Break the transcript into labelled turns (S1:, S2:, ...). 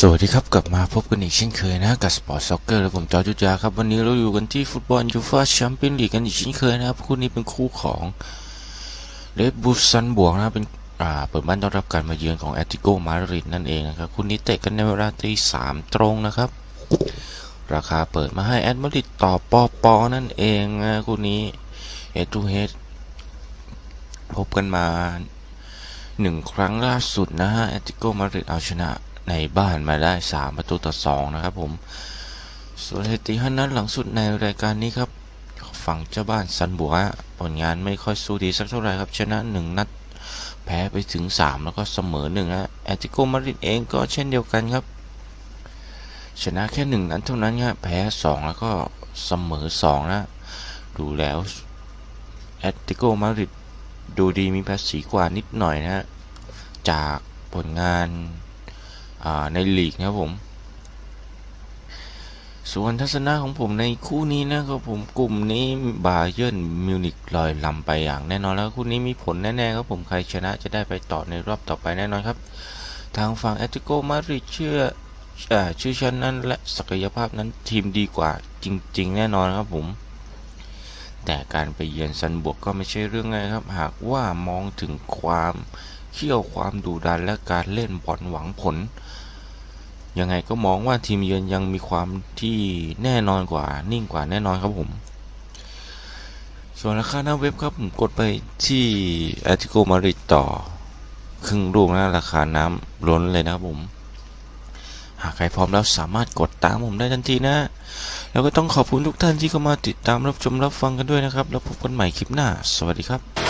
S1: สวัสดีครับ กลับมาพบกันอีกเช่นเคยนะกับสปอร์ตซ็อกเกอร์และผมจอจุจาครับ วันนี้เราอยู่กันที่ฟุตบอลยูฟ่าแชมเปี้ยนลีกกันอีกเช่นเคยนะครับ คู่นี้เป็นคู่ของเลดบูซันบวกนะเป็นอ่าเปิดบ้านต้อนรับการมาเยือนของแอตติโกมาดริดนั่นเองนะครับ คู่นี้เตะกันในเวลาตีสามตรงนะครับ ราคาเปิดมาให้แอตมาดริดต่อปอปอนั่นเองนะคู่นี้เฮดทูเฮดพบกันมาหนึ่งครั้งล่าสุดนะฮะแอตติโกมาดริดเอาชนะ ในบ้านมาได้ 3 ประตูต่อ 2 นะครับผม ส่วนสถิติฮันนั้นหลังสุดในรายการนี้ครับ ฝั่งเจ้าบ้านซันบัวผลงานไม่ค่อยสู้ดีสักเท่าไหร่ครับ ชนะ 1 นัด แพ้ไปถึง 3 แล้วก็เสมอ1ฮะแอตติโกมาริดเองก็เช่นเดียวกันครับ ชนะแค่ 1 นัดเท่านั้นครับแพ้ 2 แล้วก็เสมอ2นะดูแล้วแอตติโกมาริดดูดีมีภาษีกว่านิดหน่อยนะฮะจากผลงาน ในลีกนะครับผมส่วนทัศนะของผมในคู่นี้นะครับผมกลุ่มนี้บาเยิร์นมิวนิกลอยลำไปอย่างแน่นอนแล้วคู่นี้มีผลแน่ๆครับผมใครชนะจะได้ไปต่อในรอบต่อไปแน่นอนครับ ทางฝั่งแอตติโกมาริเชื่อชื่อชั้นนั้นและศักยภาพนั้นทีมดีกว่าจริง ๆ แน่นอนครับผม แต่การไปเยือนซันบวกก็ไม่ใช่เรื่องง่ายครับ หากว่ามองถึงความ เขี่ยวความดุดันและการเล่นบอลหวังผล ยังไงก็มองว่าทีมเยือนยังมีความที่แน่นอนกว่านิ่งกว่าแน่นอนครับผม ส่วนราคาหน้าเว็บครับผมกดไปที่แอตติโกมาริดต่อ ครึ่งลูกนะราคาน้ำล้นเลยนะครับผมหากใครพร้อมแล้วสามารถกดตามผมได้ทันทีนะ แล้วก็ต้องขอบคุณทุกท่านที่เข้ามาติดตามรับชมรับฟังกันด้วยนะครับ แล้วพบกันใหม่คลิปหน้า สวัสดีครับ